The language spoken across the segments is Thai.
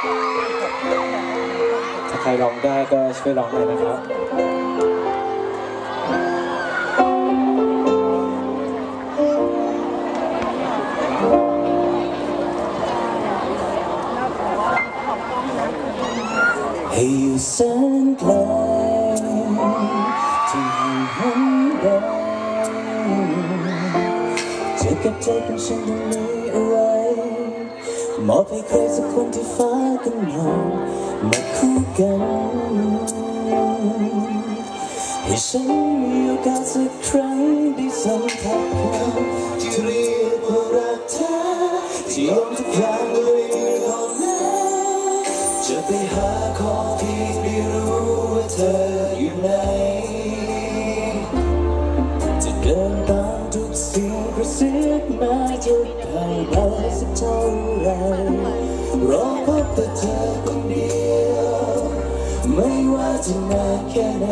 ถ้าใครร้องได้ก็ช่วยร้องหน่อยนะครับให้อยู่แสนไกลที่ห่างหนใดเจอกับใจของฉันตรงนี้อะไร มอบให้ใครสักคนที่ฟ้ากำลังมาคู่กัน ให้ฉันมีโอกาสสักครั้งได้สัมผัสเขาที่เรียกว่ารักเธอที่ยอมทุกอย่างด้วยความแม้จะไปหาขอเพียงได้รู้ว่าเธออยู่ไหน ไรรอพบแต่เธอคนเดียว ไม่ว่าจะนานแค่ไหน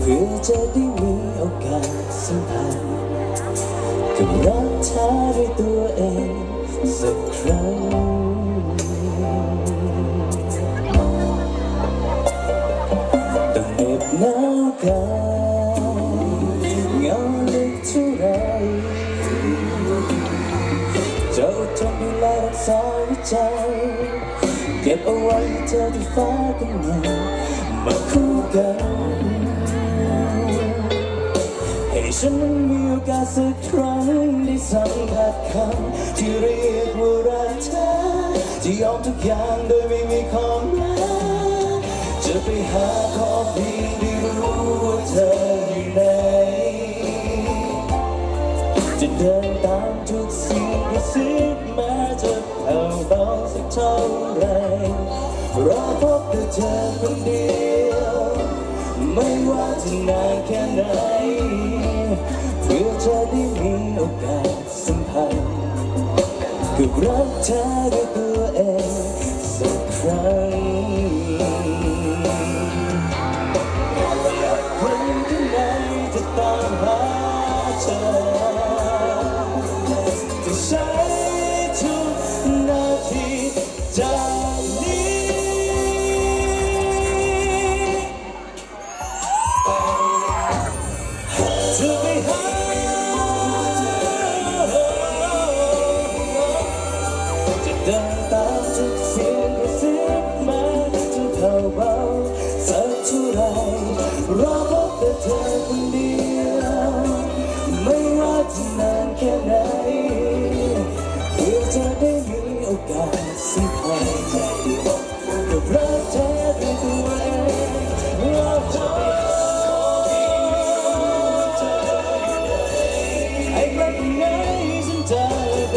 เพื่อจะได้มีโอกาสสัมผัสกับรักเธอด้วยตัวเอง ดูแลรักษาหัวใจ เก็บเอาไว้เธอที่ฟ้ากำลังมาคู่กัน ให้ฉันนั้นมีโอกาสสักครั้งได้สัมผัสคำที่เรียกว่ารักเธอที่ยอมทุกอย่างโดยไม่มีความรักจะไปหาขอเพียงได้รู้ว่าเธออยู่ไหนจะเดิน ธอคนเดียว ไม่ว่าจะนานแค่ไหน เพื่อจะได้มีโอกาสสัมพันธ์กับรักเธอด้วยตัวเองสักครั้งคนที่ไหนจะตามหาเธอ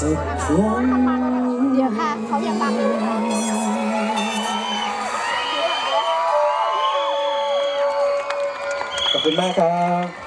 สิบวันเดี๋ยวค่ะเขาอย่าบังขอบคุณมากครับ